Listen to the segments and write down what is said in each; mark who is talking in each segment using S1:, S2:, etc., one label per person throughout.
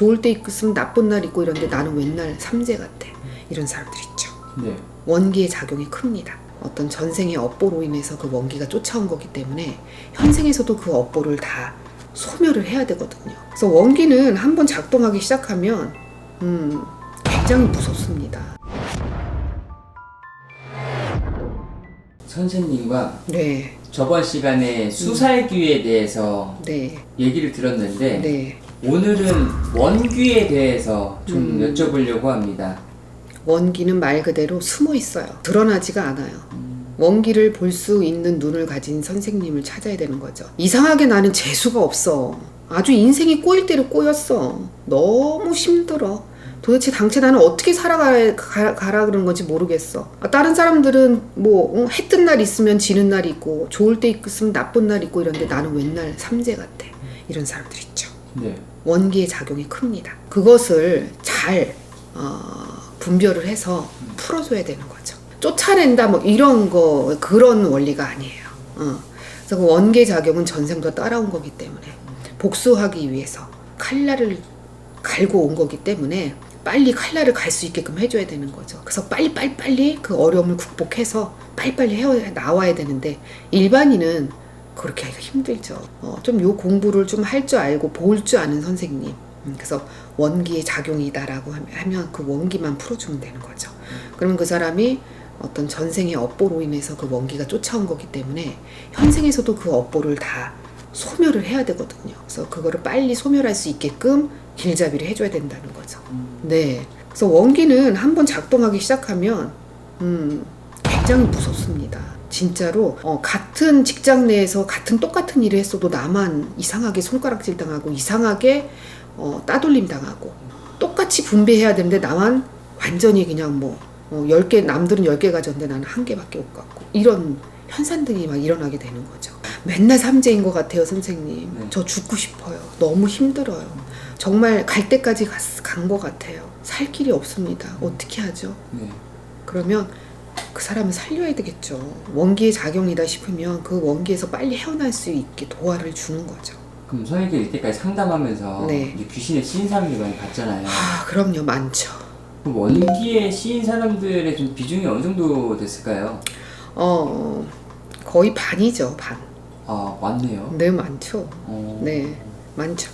S1: 좋을 때 있으면 나쁜 날 있고 이런데 나는 맨날 삼재 같아. 이런 사람들 있죠.
S2: 네.
S1: 원기의 작용이 큽니다. 어떤 전생의 업보로 인해서 그 원기가 쫓아온 거기 때문에 현생에서도 그 업보를 다 소멸을 해야 되거든요. 그래서 원기는 한번 작동하기 시작하면 음, 굉장히 무섭습니다.
S2: 선생님과
S1: 네,
S2: 저번 시간에 수살귀에 대해서
S1: 네,
S2: 얘기를 들었는데
S1: 네.
S2: 오늘은 원귀에 대해서 좀
S1: 음.
S2: 여쭤보려고 합니다.
S1: 원기는 말 그대로 숨어 있어요. 드러나지가 않아요. 원기를 볼 수 있는 눈을 가진 선생님을 찾아야 되는 거죠. 이상하게 나는 재수가 없어. 아주 인생이 꼬일 대로 꼬였어. 너무 힘들어. 도대체 당최 나는 어떻게 살아가라 가, 가라 그런 건지 모르겠어. 아, 다른 사람들은 뭐 응, 해뜬 날 있으면 지는 날 있고 좋을 때 있으면 나쁜 날 있고 이런데 나는 맨날 삼재 같아. 이런 사람들 있죠.
S2: 네.
S1: 원기의 작용이 큽니다. 그것을 잘 어, 분별을 해서 풀어줘야 되는 거죠. 쫓아낸다 뭐 이런 거 그런 원리가 아니에요. 어. 그래서 그 원계 작용은 전생도 따라온 거기 때문에 복수하기 위해서 칼날을 갈고 온 거기 때문에 빨리 칼날을 갈 수 있게끔 해줘야 되는 거죠. 그래서 빨리 빨리 빨리 그 어려움을 극복해서 빨리 빨리 해 나와야 되는데 일반인은 그렇게 하기가 힘들죠. 어, 좀 요 공부를 좀 할 줄 알고 볼 줄 아는 선생님. 음, 그래서 원기의 작용이다라고 하면 그 원기만 풀어주면 되는 거죠. 그러면 그 사람이 어떤 전생의 업보로 인해서 그 원기가 쫓아온 거기 때문에 현생에서도 그 업보를 다 소멸을 해야 되거든요. 그래서 그거를 빨리 소멸할 수 있게끔 길잡이를 해줘야 된다는 거죠. 네. 그래서 원기는 한번 작동하기 시작하면 음, 굉장히 무섭습니다. 진짜로 어, 같은 직장 내에서 같은 똑같은 일을 했어도 나만 이상하게 손가락질 당하고 이상하게 어, 따돌림 당하고 똑같이 분배해야 되는데 나만 완전히 그냥 뭐 어, 10개 남들은 10개 가졌는데 나는 한 개밖에 못 갖고 이런 현상들이 막 일어나게 되는 거죠. 맨날 삼재인 것 같아요, 선생님.
S2: 네.
S1: 저 죽고 싶어요. 너무 힘들어요. 정말 갈 때까지 간 것 같아요. 살 길이 없습니다. 어떻게 하죠?
S2: 네.
S1: 그러면 그 사람을 살려야 되겠죠. 원기의 작용이다 싶으면 그 원기에서 빨리 헤어날 수 있게 도와를 주는 거죠.
S2: 그럼 선생님 이때까지 상담하면서
S1: 네.
S2: 이제 귀신의 시인 사람들 많이 봤잖아요.
S1: 아, 그럼요. 많죠.
S2: 그럼 원기에 시인 사람들의 좀 비중이 어느 정도 됐을까요?
S1: 어, 거의 반이죠. 반.
S2: 아 많네요.
S1: 네, 많죠.
S2: 어,
S1: 네, 많죠.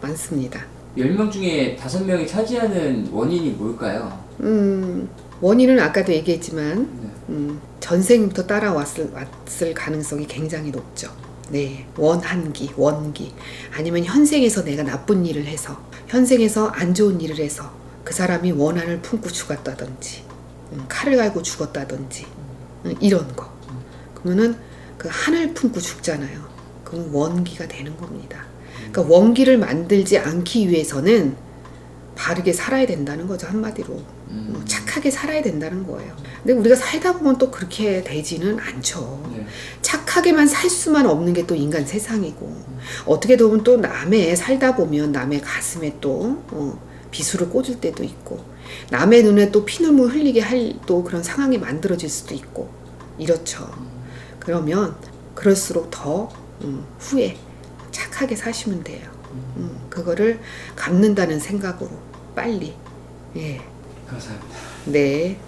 S1: 많습니다.
S2: 10명 중에 5명이 차지하는 원인이 뭘까요?
S1: 음, 원인은 아까도 얘기했지만
S2: 네.
S1: 음, 전생부터 따라왔을 왔을 가능성이 굉장히 높죠. 네, 원한기, 원기. 아니면 현생에서 내가 나쁜 일을 해서, 현생에서 안 좋은 일을 해서 그 사람이 원한을 품고 죽었다든지, 음, 칼을 갈고 죽었다든지, 음, 이런 거. 그러면은 그 한을 품고 죽잖아요. 그럼 원기가 되는 겁니다. 그러니까 원기를 만들지 않기 위해서는 바르게 살아야 된다는 거죠, 한마디로.
S2: 음.
S1: 어, 착하게 살아야 된다는 거예요. 근데 우리가 살다 보면 또 그렇게 되지는 않죠.
S2: 네.
S1: 착하게만 살 수만 없는 게 또 인간 세상이고 어떻게 보면 또 남의 살다 보면 남의 가슴에 또 어, 비수를 꽂을 때도 있고 남의 눈에 또 피눈물 흘리게 할 또 그런 상황이 만들어질 수도 있고 이렇죠. 그러면 그럴수록 더 음, 후에 착하게 사시면 돼요. 음, 그거를 갚는다는 생각으로 빨리 예.
S2: 감사합니다.
S1: 네.